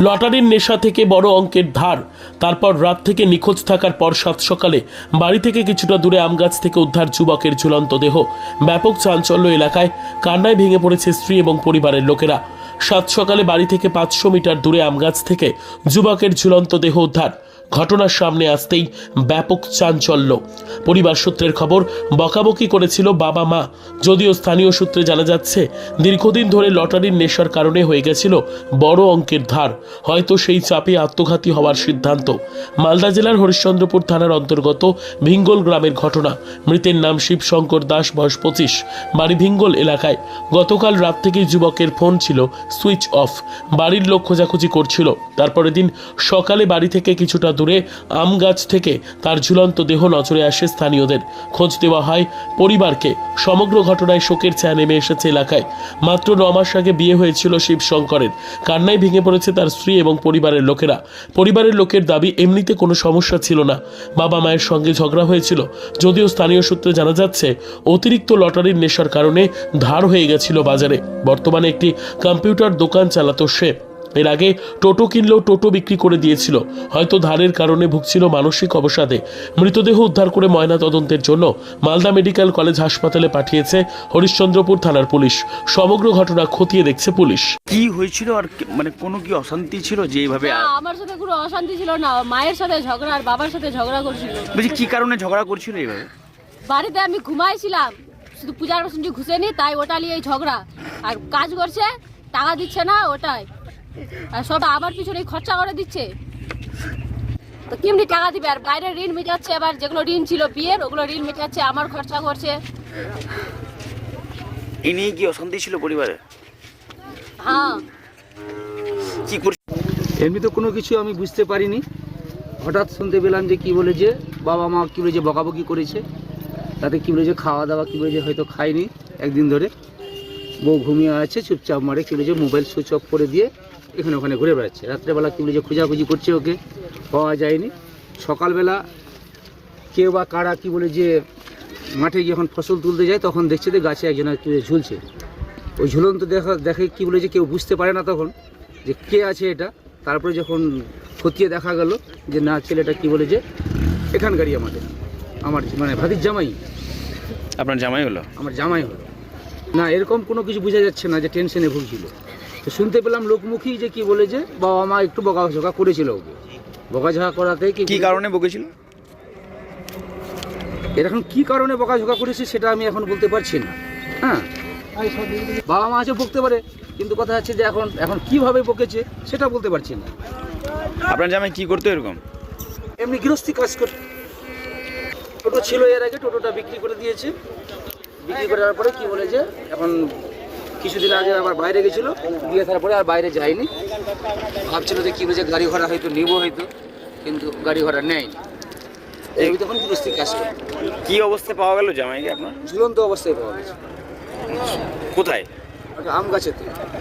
লটারির নেশা থেকে বড় অঙ্কের ধার। তারপর রাত থেকে নিখোঁজ থাকার পর সাত সকালে বাড়ি থেকে কিছুটা দূরে আম গাছ থেকে উদ্ধার যুবকের ঝুলন্ত দেহ। ব্যাপক চাঞ্চল্য এলাকায় কান্নায় ভেঙে পড়েছে স্ত্রী এবং পরিবারের লোকেরা। সাত সকালে বাড়ি থেকে পাঁচশো মিটার দূরে আমগাছ থেকে যুবকের ঝুলন্ত দেহ উদ্ধার। ঘটনার সামনে আসতেই ব্যাপক চাঞ্চল্য। পরিবার সূত্রের খবর, বকাবকি করেছিল বাবা মা। যদিও স্থানীয় সূত্রে জানা যাচ্ছে, দীর্ঘদিন ধরে লটারির নেশার কারণে হয়ে গেছিল বড় অঙ্কের ধার। হয়তো সেই চাপে আত্মঘাতী হওয়ার সিদ্ধান্ত। মালদা জেলার হরিশ্চন্দ্রপুর থানার অন্তর্গত ভিঙ্গল গ্রামের ঘটনা। মৃতের নাম শিবশঙ্কর দাস, বয়স পঁচিশ। বাড়ি ভিঙ্গল এলাকায়। গতকাল রাত থেকেই যুবকের ফোন ছিল সুইচ অফ। বাড়ির লোক খোঁজাখুঁজি করছিল। তারপরের দিন সকালে বাড়ি থেকে কিছুটা দূরে আম গাছ থেকে তার ঝুলন্ত দেহ নজরে আসে স্থানীয়দের। খোঁজ দেওয়া হয় পরিবারকে। সমগ্র ঘটনায় শোকের ছায়া নেমে এসেছে এলাকায়। মাত্র ন মাস আগে বিয়ে হয়েছিল শিবশঙ্করের। কান্নায় ভেঙে পড়েছে তার স্ত্রী এবং পরিবারের লোকেরা। পরিবারের লোকের দাবি, এমনিতে কোনো সমস্যা ছিল না। বাবা মায়ের সঙ্গে ঝগড়া হয়েছিল। যদিও স্থানীয় সূত্রে জানা যাচ্ছে, অতিরিক্ত লটারির নেশার কারণে ধার হয়ে গেছিল বাজারে। বর্তমানে একটি কম্পিউটার দোকান চালাতো সে। এর আগে টোটো কিনলেও টোটো বিক্রি করে দিয়েছিল। হয়তো ধারের কারণে ভুগছিল মানসিক অবসাদে। মৃতদেহ উদ্ধার করে ময়না তদন্তের জন্য মালদা মেডিকেল কলেজ হাসপাতালে পাঠিয়েছে হরিশ্চন্দ্রপুর থানার পুলিশ। সমগ্র ঘটনা খতিয়ে দেখছে পুলিশ। কি হয়েছিল আর কি- মানে কোনো কি অশান্তি ছিল যে এইভাবে না, আমার সাথে কোনো অশান্তি ছিল না। মায়ের সাথে ঝগড়া আর বাবার সাথে ঝগড়া করছিল। বলছি কি কারণে ঝগড়া করছিল এইভাবে? বাড়িতে আমি ঘুমাইছিলাম। শুধু পূজার শুনছি ঘুষেনি তাই ওটা নিয়ে এই ঝগড়া। আর কাজ করছে টাকা দিচ্ছে না ওটাই। আর সব আমার পিছনে খরচা করে দিচ্ছে। তো কেমনি টাকা দিবে? আর বাইরে ঋণ মেটাচ্ছে আবার যেগুলো ঋণ ছিল বিয়ের ওগুলো ঋণ মেটাচ্ছে আমার খরচা করছে। এই নিয়ে কি অশান্তি ছিল পরিবারে? হ্যাঁ। কি করছে এমনি তো কোনো কিছু আমি বুঝতে পারিনি। হঠাৎ শুনতে পেলাম যে কি বলে যে বাবা মা কী বলে যে বকাবকি করেছে। তাতে কী বলে যে খাওয়া দাওয়া কী বলে যে হয়তো খায়নি একদিন ধরে। বউ ঘুমিয়ে আছে চুপচাপ মারে কী বলে যে মোবাইল সুইচ অফ করে দিয়ে এখানে ওখানে ঘুরে বেড়াচ্ছে। রাত্রেবেলা কী বলে যে খোঁজাখুঁজি করছে ওকে পাওয়া যায়নি। সকালবেলা কেউ বা কারা কী বলে যে মাঠে যখন ফসল তুলতে যায় তখন দেখছে যে গাছে একজন কী ঝুলছে। ওই ঝুলন্ত দেখা দেখে কী বলে যে কেউ বুঝতে পারে না তখন যে কে আছে এটা। তারপরে যখন খতিয়ে দেখা গেল যে না ছেলেটা কি বলে যে এখানকারই আমাদের। আমার মানে ভাতির জামাই। আপনার জামাই হলো? আমার জামাই হলো। না এরকম কোনো কিছু বোঝা যাচ্ছে না যে টেনশনে ভুগছিল। তো শুনতে পেলাম লোকমুখী যে কি বলে যে বাবা মা একটু বকাঝকা করেছিল ওকে। বকাঝকা করাতে কি কি কারণে বকেছিল? এরকম কি কারণে বকাঝকা করেছে সেটা আমি এখন বলতে পারছি না। হ্যাঁ? বাবা মা আছে বকতে পারে কিন্তু কথা হচ্ছে যে এখন এখন কীভাবে বকেছে সেটা বলতে পারছি না। আপনার জামাই কি করতো এরকম? এমনি গৃহস্থী কাজ করে। টোটো ছিল এর আগে টোটোটা বিক্রি করে দিয়েছে। বিক্রি করার পরে কি বলে যে এখন কিছুদিন আগে আবার বাইরে গেছিল গিয়ে তারপরে আর বাইরে যায়নি। ভাবছিল যে কী বুঝে গাড়ি ঘোড়া হয়তো নিব হয়তো কিন্তু গাড়ি ঘোড়া নেই এই তখন পুরস্তি কাজ করে কি অবস্থায় পাওয়া গেল জামাইকে আপনার? ঝুলন্ত অবস্থায় পাওয়া গেছে। কোথায়? আম গাছেতে।